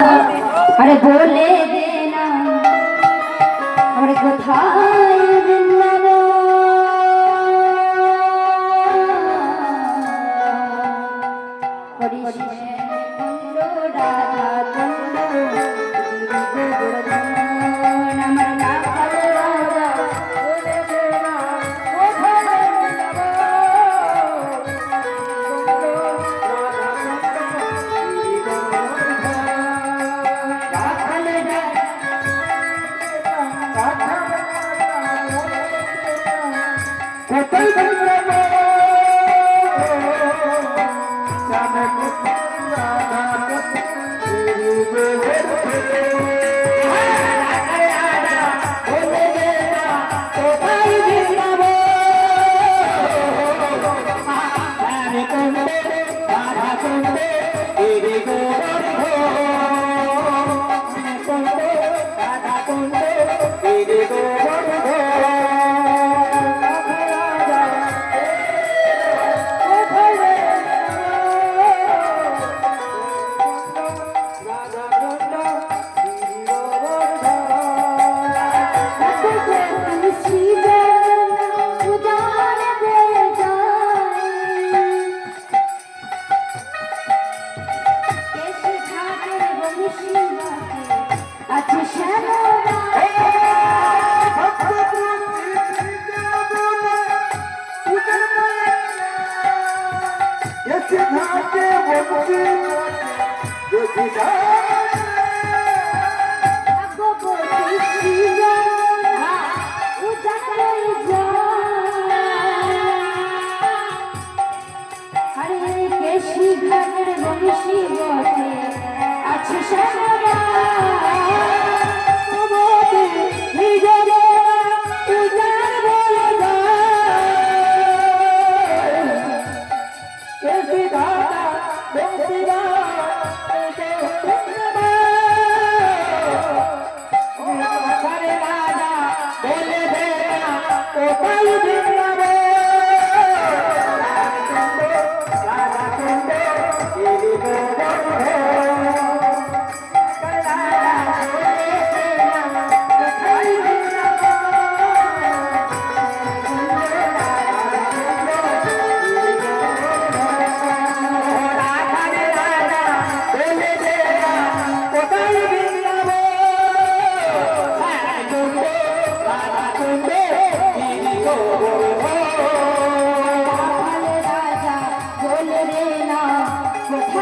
আরে বলে দে না আরে কোথায় হরিশ কুণ্ড রাধা কুণ্ড কোথায় আচ্ছা ঘাটের বংশী বটে আছে শ্যামলা